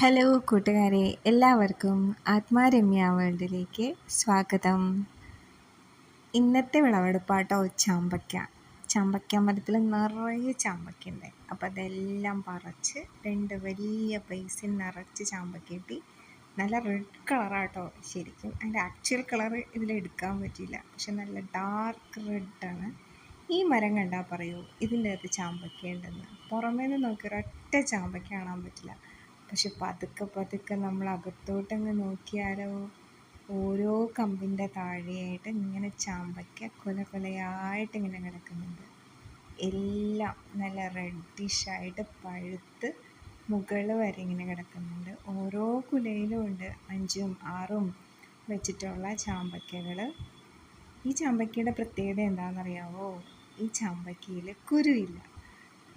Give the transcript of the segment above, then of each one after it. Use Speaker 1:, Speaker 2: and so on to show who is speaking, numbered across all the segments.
Speaker 1: Hello കൂട്ടുകാരെ എല്ലാവർക്കും ആത്മാരമ്യ വേൾഡിലേക്ക് സ്വാഗതം. ഇന്നത്തെ വിളവെടുപ്പാട്ടോ ചാമ്പയ്ക്ക ചാമ്പയ്ക്ക മരത്തിൽ നിറയെ ചാമ്പയ്ക്കുണ്ട് അപ്പോൾ അതെല്ലാം പറിച്ച് രണ്ട് വലിയ ബേസിൻ നിറച്ച് ചാമ്പയ്ക്ക കിട്ടി. നല്ല റെഡ് കളറാട്ടോ ശരിക്കും അതിന്റെ ആക്ച്വൽ കളർ ഇതിലെടുക്കാൻ പറ്റില്ല പക്ഷെ നല്ല ഡാർക്ക് റെഡാണ് ഈ മരം കണ്ടാൽ പറയൂ ഇതിന്റെ അകത്ത് ചാമ്പയ്ക്ക ഉണ്ടെന്ന് പുറമേ നിന്ന് നോക്കി ഒരൊറ്റ ചാമ്പയ്ക്ക കാണാൻ പറ്റില്ല. പക്ഷെ പതുക്കെ പതുക്കെ നമ്മൾ അകത്തോട്ടങ്ങ് നോക്കിയാലോ ഓരോ കമ്പിന്റെ താഴെയായിട്ട് ഇങ്ങനെ ചാമ്പയ്ക്ക കൊല കൊലയായിട്ട് ഇങ്ങനെ കിടക്കുന്നുണ്ട്. എല്ലാം നല്ല റെഡിഷായിട്ട് പഴുത്ത് മുകൾ വരെ ഇങ്ങനെ കിടക്കുന്നുണ്ട്. ഓരോ കുലയിലും ഉണ്ട് അഞ്ചും ആറും വെച്ചിട്ടുള്ള ചാമ്പയ്ക്കകൾ. ഈ ചാമ്പയ്ക്കയുടെ പ്രത്യേകത എന്താണെന്നറിയാവോ? ഈ ചാമ്പയ്ക്കയിൽ കുരുവില്ല.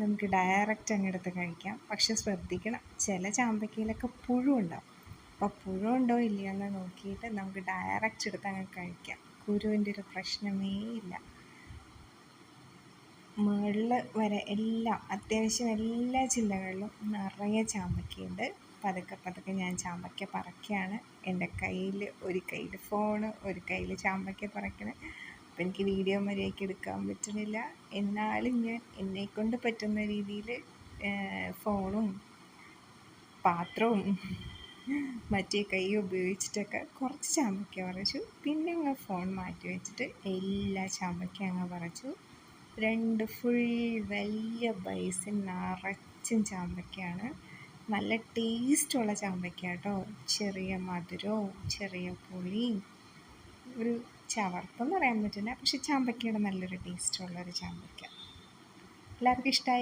Speaker 1: നമുക്ക് ഡയറക്റ്റ് അങ്ങ് എടുത്ത് കഴിക്കാം. പക്ഷെ ശ്രദ്ധിക്കണം ചില ചാമ്പയ്ക്കയിലൊക്കെ പുഴു ഉണ്ടാവും. അപ്പോൾ പുഴു ഉണ്ടോ ഇല്ലയോ എന്ന് നോക്കിയിട്ട് നമുക്ക് ഡയറക്റ്റ് എടുത്ത് അങ്ങ് കഴിക്കാം. കുരുവിന്റെ ഒരു പ്രശ്നമേ ഇല്ല. മുകളിൽ വരെ എല്ലാം അത്യാവശ്യം എല്ലാ ജില്ലകളിലും നിറയെ ചാമ്പയ്ക്കയുണ്ട് പതുക്കെ പതുക്കെ ഞാൻ ചാമ്പക്ക പറക്കുകയാണ് എന്റെ കയ്യിൽ ഒരു കയ്യിൽ ഫോണ് ഒരു കയ്യിൽ ചാമ്പക്ക പറിക്കണേ അപ്പം എനിക്ക് വീഡിയോ മര്യാദയ്ക്ക് എടുക്കാൻ പറ്റുന്നില്ല എന്നാലും ഞാൻ എന്നെക്കൊണ്ട് പറ്റുന്ന രീതിയിൽ ഫോണും പാത്രവും മറ്റേ കൈ ഉപയോഗിച്ചിട്ടൊക്കെ കുറച്ച് ചാമ്പയ്ക്ക പറിച്ചു. പിന്നെ അങ്ങ് ഫോൺ മാറ്റി വെച്ചിട്ട് എല്ലാ ചാമ്പയ്ക്ക അങ്ങ് പറിച്ചു. രണ്ട് ഫുൾ വലിയ ബൈസിൻ നിറച്ചും ചാമ്പയ്ക്കയാണ് നല്ല ടേസ്റ്റുള്ള ചാമ്പയ്ക്ക കേട്ടോ. ചെറിയ മധുരവും ചെറിയ പുളിയും. ഒരു ചവർപ്പെന്ന് പറയാൻ പറ്റില്ല. പക്ഷെ ചാമ്പയ്ക്കയുടെ നല്ലൊരു ടേസ്റ്റുള്ളൊരു ചാമ്പയ്ക്ക. എല്ലാവർക്കും ഇഷ്ടമായി